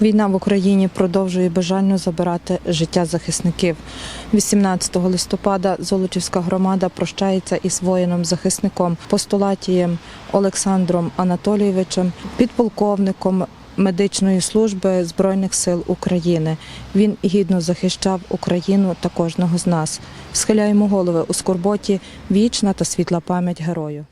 Війна в Україні продовжує бажально забирати життя захисників. 18 листопада Золочівська громада прощається із воїном-захисником, постулатієм Олександром Анатолійовичем, підполковником медичної служби Збройних сил України. Він гідно захищав Україну та кожного з нас. Схиляємо голови у скорботі. Вічна та світла пам'ять герою.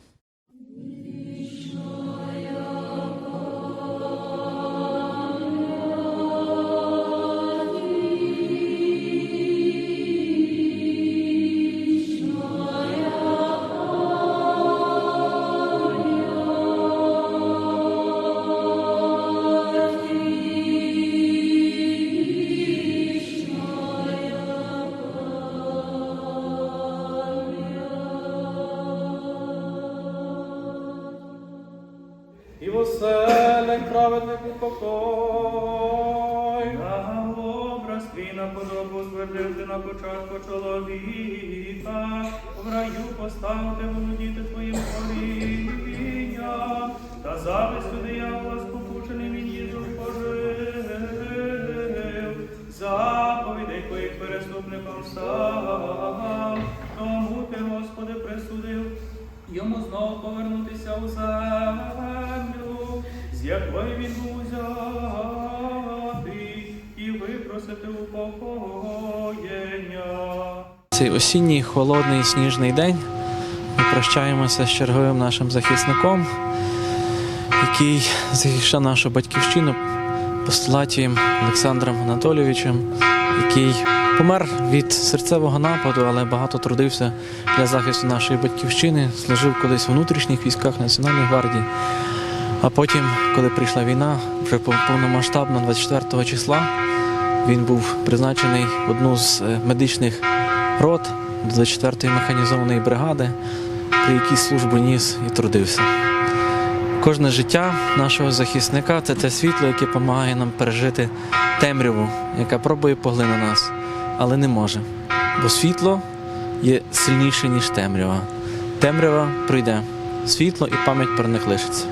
І воселень праведнику покой. А образ твій на подобу звернив ти на початку чоловіка, в раю поставити володіти твоїм творінням, та завистю диявола спокушений він їжу пожив, заповідей твоїх переступником став, тому ти, Господи, присудив йому знов повернутися у землю, він був взятий, і випросити упокоєння. Цей осінній холодний сніжний день ми прощаємося з черговим нашим захисником, який захищав нашу батьківщину постулатієм Олександром Анатолійовичем, який помер від серцевого нападу, але багато трудився для захисту нашої батьківщини, служив колись в внутрішніх військах Національної гвардії. А потім, коли прийшла війна, вже повномасштабно 24 числа, він був призначений в одну з е, медичних рот до 24-ї механізованої бригади, при якій службу ніс і трудився. Кожне життя нашого захисника це те світло, яке допомагає нам пережити темряву, яка пробує поглинути нас, але не може. Бо світло є сильніше, ніж темрява. Темрява прийде, світло і пам'ять про них лишиться.